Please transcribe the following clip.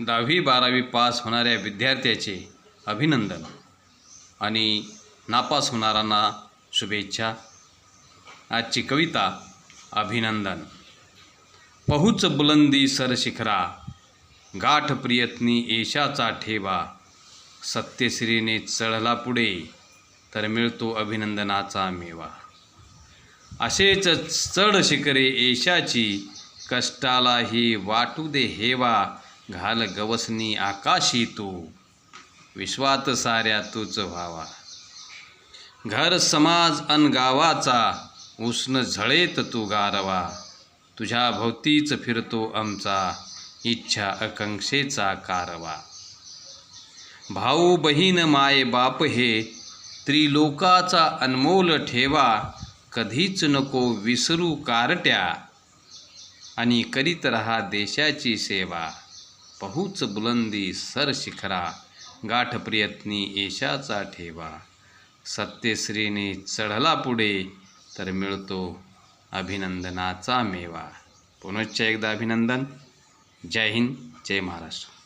दहावी बारावी पास होणाऱ्या विद्यार्थ्याचे अभिनंदन आणि नापास होणाऱ्यांना शुभेच्छा. आजची कविता अभिनंदन. पहुच बुलंदी सर शिखरा गाठ प्रियत्नी येशाचा ठेवा सत्यश्रीने चढला पुढे तर मिळतो अभिनंदनाचा मेवा. असेच चढ शिखरे येशाची कष्टालाही वाटू दे हेवा घाल गवसनी आकाशी तू विश्वात साऱ्या तूच व्हावा. घर समाज अन गावाचा उष्ण झळेत तू गारवा. तुझ्या भोवतीच फिरतो आमचा इच्छा आकांक्षेचा कारवा. भाऊ बहीण माय बाप हे त्रिलोकाचा अनमोल ठेवा. कधीच नको विसरू कारट्या. आणि करीत रहा देशाची सेवा. पहुच बुलंदी सर शिखरा गाठ प्रयत्नी येशाचा ठेवा. सत्यश्रीने चढला पुढे तर मिळतो अभिनंदनाचा मेवा. पुनश्च एकदा अभिनंदन. जय हिंद जय महाराष्ट्र.